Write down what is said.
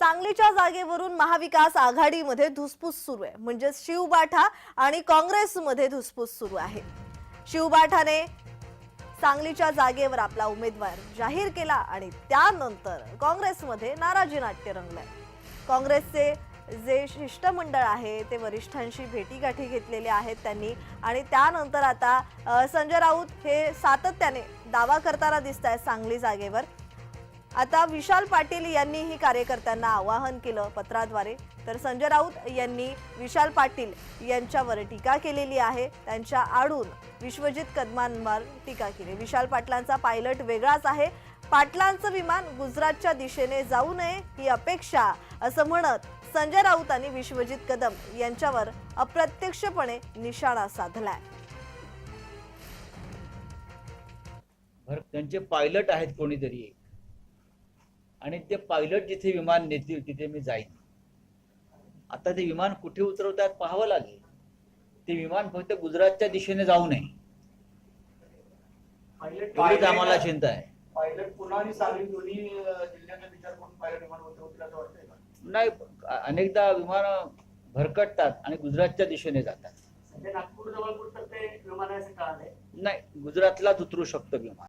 सांगलीच्या जागेवरून महाविकास आघाडीमध्ये धुसफूस सुरू आहे. म्हणजे शिवबाठा आणि काँग्रेसमध्ये धुसफूस सुरू आहे. शिवबाठाने सांगलीच्या जागेवर आपला उमेदवार जाहीर केला आणि त्यानंतर काँग्रेसमध्ये नाराजी नाट्य रंगलंय. काँग्रेसचे जे शिष्टमंडळ आहे ते वरिष्ठांशी भेटीगाठी घेतलेले आहेत त्यांनी. आणि त्यानंतर आता संजय राऊत हे सातत्याने दावा करताना दिसत आहेत सांगली जागेवर. आता विशाल पाटील यांनीही कार्यकर्त्यांना आवाहन केलं पत्राद्वारे. तर संजय राऊत यांनी विशाल पाटील यांच्यावर टीका केलेली आहे. त्यांच्या आडून विश्वजित कदमांवर टीका केली. विशाल पाटलांचा पायलट वेगळाच आहे. पाटलांचं विमान गुजरातच्या दिशेने जाऊ नये ही अपेक्षा असं म्हणत संजय राऊत आणि विश्वजित कदम यांच्यावर अप्रत्यक्षपणे निशाणा साधलाय. त्यांचे पायलट आहेत कोणीतरी. आणि ते पायलट जिथे विमान नेतील तिथे मी जाईन. आता ते विमान कुठे उतरवतात पाहावं लागेल. ते विमान फक्त गुजरातच्या दिशेने जाऊ नये. पायलट आम्हाला चिंता आहे. पायलट पुन्हा दोन्ही जिल्ह्याचा विचार करून पायलट विमान उतरवतील असं वाटतंय का? नाही अनेकदा विमान भरकटतात आणि गुजरातच्या दिशेने जातात. सध्या नागपूर जवळ विमान नाही गुजरातलाच उतरू शकतं विमान.